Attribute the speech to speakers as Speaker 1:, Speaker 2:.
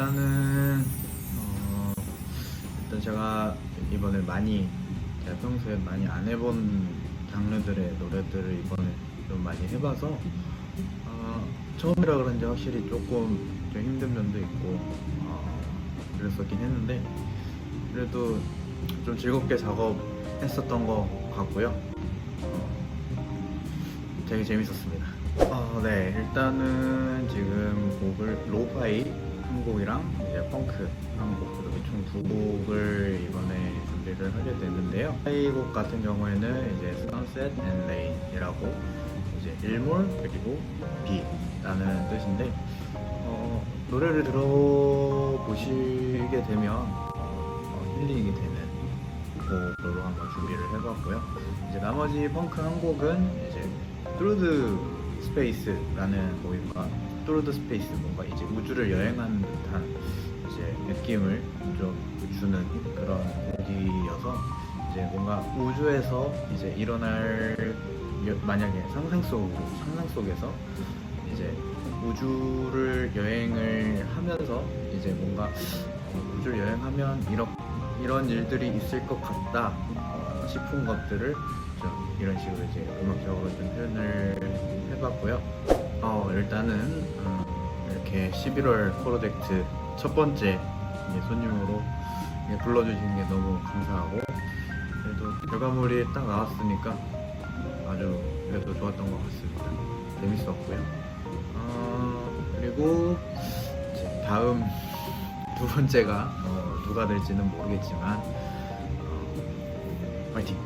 Speaker 1: 일단은 어, 일단 제가 이번에 많이 제가 평소에 많이 안 해본 장르들의 노래들을 이번에 좀 많이 해봐서 어, 처음이라 그런지 확실히 조금 좀 힘든 면도 있고 어, 그랬었긴 했는데 그래도 좀 즐겁게 작업했었던 것 같고요. 어, 되게 재밌었습니다. 어, 네, 일단은 지금 곡을 로파이 한 곡이랑 이제 펑크 한 곡, 이렇게 총 두 곡을 이번에 준비를 하게 됐는데요. 이 곡 같은 경우에는 이제 Sunset and Rain이라고 이제 일몰 그리고 비라는 뜻인데 어, 노래를 들어보시게 되면 어, 힐링이 되는 곡으로 한번 준비를 해봤고요. 이제 나머지 펑크 한 곡은 이제 트루드 스페이스라는 곡이 트루드 스페이스 뭔가 이제 우주를 여행하는 듯한 이제 느낌을 좀 주는 그런 곡이어서 이제 뭔가 우주에서 이제 일어날 여- 만약에 상상 속으로 상상 속에서 이제 우주를 여행을 하면서 이제 뭔가 어, 우주를 여행하면 이런 이런 일들이 있을 것 같다 어, 싶은 것들을 좀 이런 식으로 이제 음악적으로 좀 표현을 해봤고요. 어, 일단은 음, 이렇게 11월 프로젝트 첫 번째 손님으로 불러주신 게 너무 감사하고 그래도 결과물이 딱 나왔으니까 아주 그래도 좋았던 것 같습니다. 재밌었고요. 어, 그리고 다음 두 번째가 어, 누가 될지는 모르겠지만 어, 화이팅!